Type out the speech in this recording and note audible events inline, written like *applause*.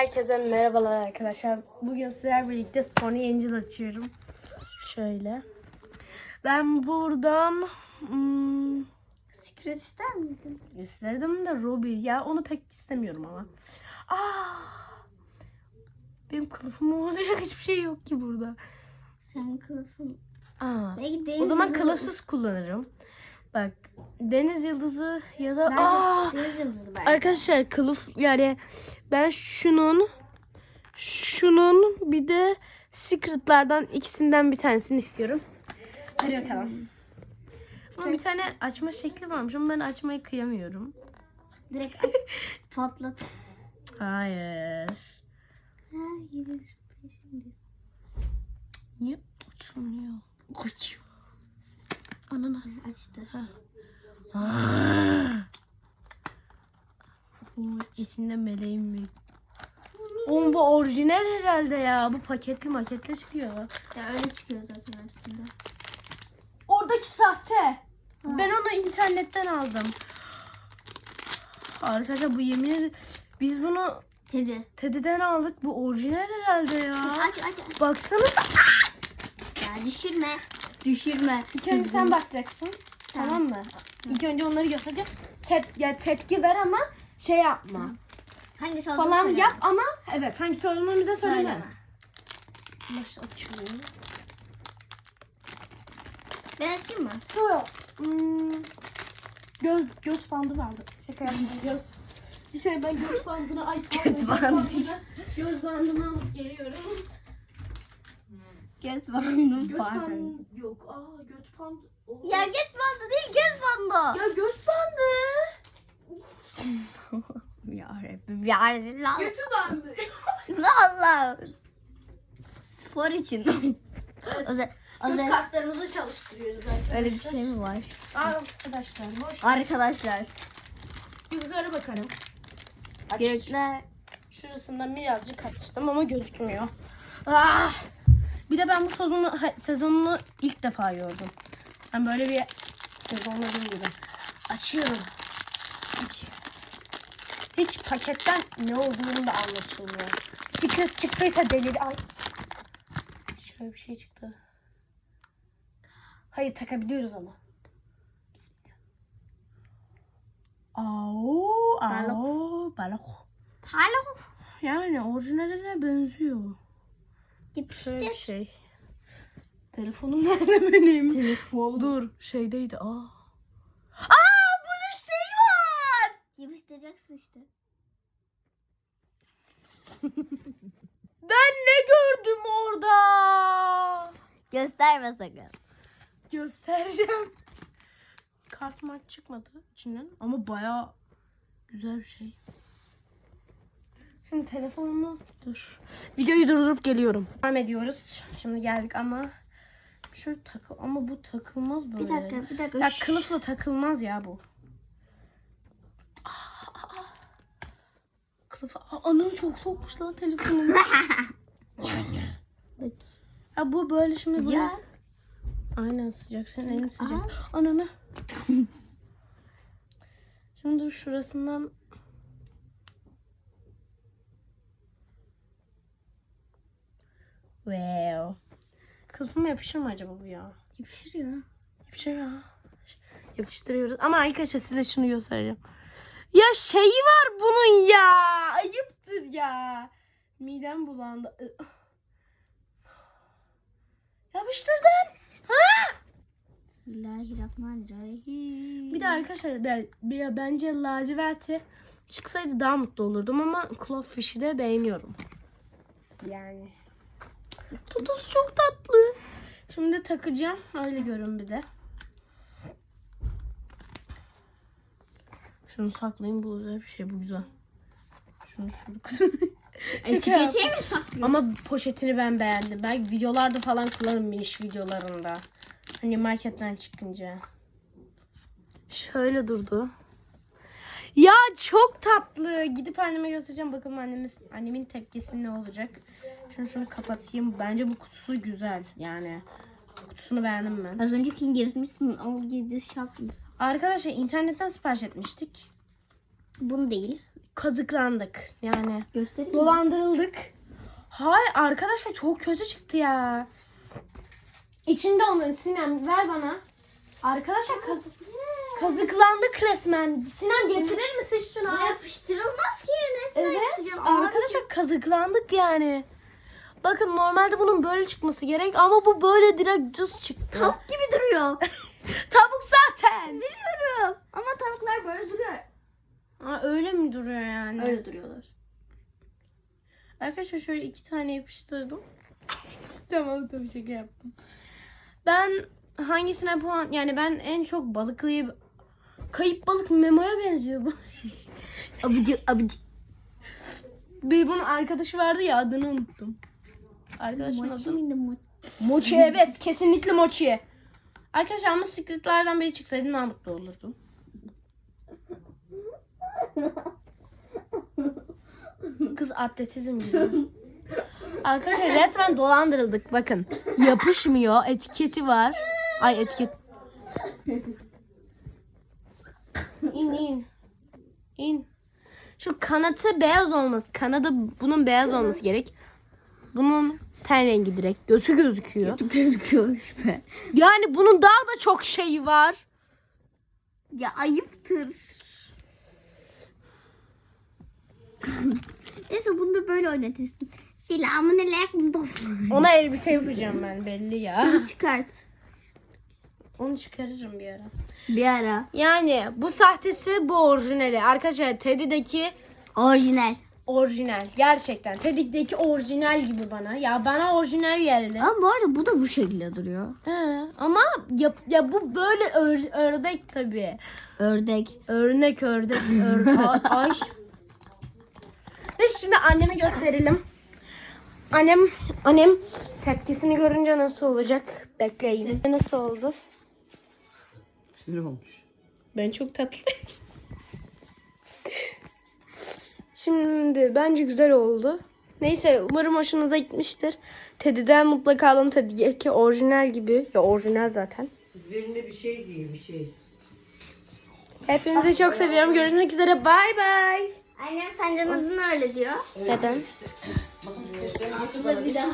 Herkese merhabalar arkadaşlar. Bugün sizlerle birlikte Sony Angel açıyorum. Şöyle. Ben buradan hmm, Secret ister miydin? isterdim de Ruby. Ya onu pek istemiyorum ama. Aa! Benim kılıfım olacak *laughs* hiçbir şey yok ki burada. Senin kılıfın. Aa. Belki O zaman kılıfsız kullanırım. Bak deniz yıldızı ya da Bence Aa! deniz yıldızı belki. Arkadaşlar kılıf yani ben şunun şunun bir de secretlardan ikisinden bir tanesini istiyorum. Hadi bakalım. Ama bir tane açma şekli varmış ama ben açmayı kıyamıyorum. Direkt at, *laughs* patlat. Hayır. Hayır. Niye açılmıyor? Uç. Anana. Açtı. İçinde meleğim mi? Oğlum bu orijinal herhalde ya. Bu paketli maketli çıkıyor. Ya öyle çıkıyor zaten hepsinde. Oradaki sahte. Ben onu internetten aldım. Arkadaşlar bu yemin ederim biz bunu Teddy. Teddy'den aldık. Bu orijinal herhalde ya. Aç aç aç. Baksana. Ya düşürme. Düşürme. İlk önce sen bakacaksın. Tamam mı? İlk önce onları göstereceğim. Tep ya tepki ver ama şey yapma. Hangisi olduğunu Falan söyle. yap ama evet hangisi olduğunu bize söyleme. Söyleme. Nasıl açılıyor? Ben açayım mı? Yok. Hmm, göz, göz bandı vardı. Şaka yaptım. Göz. Bir şey ben göz bandını ay Göz bandı. Göz bandımı alıp geliyorum. Göz bandım Göz pardon. bandı yok. Aa göz bandı. Oo. Ya göz bandı değil göz bandı. ya göz bandı. *laughs* ya Rabbim ya Resulallah. Götü bandı. *laughs* Allah. Spor için. o zaman, o Göz zaman kaslarımızı çalıştırıyoruz arkadaşlar. öyle bir şey mi var? Aa, arkadaşlar boş. Arkadaşlar. Yukarı bakalım. Aç. Gökler. Şurasından birazcık açtım ama gözükmüyor. Ah! Bir de ben bu sezonu, sezonunu ilk defa gördüm. Ben böyle bir sezonla bilmiyorum. Açıyorum. Aç. Hiç paketten ne olduğunu da anlaşılmıyor. Secret çıktıysa delir. Ay. Şöyle bir şey çıktı. Hayır takabiliyoruz ama. Bismillah. Au, Balık. au, balık. Palo. Yani orijinaline benziyor. Şöyle bir Yapıştır. şey. Telefonum nerede benim? Telefon. Dur şeydeydi. Aa. Aa bunun şeyi var. Yapıştıracaksın işte. *laughs* Ben ne gördüm orada? Gösterme sakın. Göstereceğim. Kart maç çıkmadı içinden ama baya güzel bir şey. Şimdi telefonumu dur. Videoyu durdurup geliyorum. Devam ediyoruz. Şimdi geldik ama şu takı ama bu takılmaz böyle. Bir dakika bir dakika. Ya kılıfla takılmaz ya bu. Aa, aa. Aa, ananı çok soğukmuş lan telefonum. *laughs* Bak. ya bu böyle şimdi böyle. Sıcak. Aynen sıcak. Senin elin sıcak. Ananı. Şimdi dur şurasından Wow. Kılıfıma yapışır mı acaba bu ya? Yapışır ya. Yapışır ya. Yapıştırıyoruz. Ama arkadaşlar size şunu göstereceğim. Ya şeyi var bunun ya. Ayıptır ya. Midem bulandı. Yapıştırdım. Ha? Bismillahirrahmanirrahim. Bir de arkadaşlar ben, bir- bence laciverti çıksaydı daha mutlu olurdum ama Clawfish'i de beğeniyorum. Yani. Tutusu çok tatlı. Şimdi takacağım. Öyle görün bir de. Şunu saklayayım bu özel bir şey bu güzel. Şunu şunu *laughs* Etiketiye mi saklıyorsun? Ama poşetini ben beğendim. Ben videolarda falan kullanırım miniş videolarında. Hani marketten çıkınca. Şöyle durdu. Ya çok tatlı. Gidip anneme göstereceğim. Bakalım annemiz, annemin tepkisi ne olacak. Şunu şunu kapatayım. Bence bu kutusu güzel. Yani kutusunu beğendim ben. Az önceki girmişsin. Al girdi şaklısın. Arkadaşlar internetten sipariş etmiştik. Bunu değil. kazıklandık. Yani Göstereyim mi? dolandırıldık. Hayır arkadaşlar çok kötü çıktı ya. İçinde onun Sinem ver bana. Arkadaşlar kazık kazıklandık resmen. Sinem getirir misin şunu? Bu yapıştırılmaz ki. Nesine Evet yapıştıracağım? Ağır arkadaşlar kazıklandık yani. Bakın normalde bunun böyle çıkması gerek ama bu böyle direkt düz çıktı. Tavuk gibi duruyor. *laughs* Tavuk zaten. Biliyorum. Ama tavuklar böyle duruyor. Aa, öyle mi duruyor yani? Öyle duruyorlar. Arkadaşlar şöyle iki tane yapıştırdım. *laughs* tamam tabii şaka yaptım. Ben hangisine puan yani ben en çok balıklıyı kayıp balık Memo'ya benziyor bu. *laughs* Abici abici. Bir bunun arkadaşı vardı ya adını unuttum. Arkadaşın adı miydi mo? Mochi evet kesinlikle Mochi. Arkadaşlar ama scriptlerden biri çıksaydı daha mutlu olurdum. Kız atletizm gibi. Arkadaşlar resmen dolandırıldık bakın. Yapışmıyor etiketi var. Ay etiket. İn in. İn. Şu kanatı beyaz olması. Kanadı bunun beyaz olması gerek. Bunun ten rengi direkt. Götü gözüküyor. Gözüküyormuş be. Yani bunun daha da çok şeyi var. Ya ayıptır. Neyse bunu da böyle oynatırsın. Selamun aleyküm dostlar. Ona elbise yapacağım ben belli ya. Çıkart. Onu çıkarırım bir ara. Bir ara. Yani bu sahtesi bu orijinali. Arkadaşlar Teddy'deki Orijinal. orijinal. Gerçekten. Teddy'deki orijinal gibi bana. Ya bana orijinal geldi. Ama bu arada bu da bu şekilde duruyor. He, ama ya, ya bu böyle ör- ördek tabii. Ördek. Örnek ördek. *laughs* Ör- ay, ay. Ve şimdi anneme gösterelim. Annem annem tepkisini görünce nasıl olacak? Bekleyin. Nasıl oldu? Sinir olmuş. Ben çok tatlı. Şimdi bence güzel oldu. Neyse umarım hoşunuza gitmiştir. Teddy'den mutlaka alın Teddy'deki orijinal gibi. Ya orijinal zaten. Üzerinde bir şey giy bir şey. Hepinizi çok seviyorum. Görüşmek üzere. Bay bay. Annem sence adını öyle diyor. Neden? Bakın bir daha.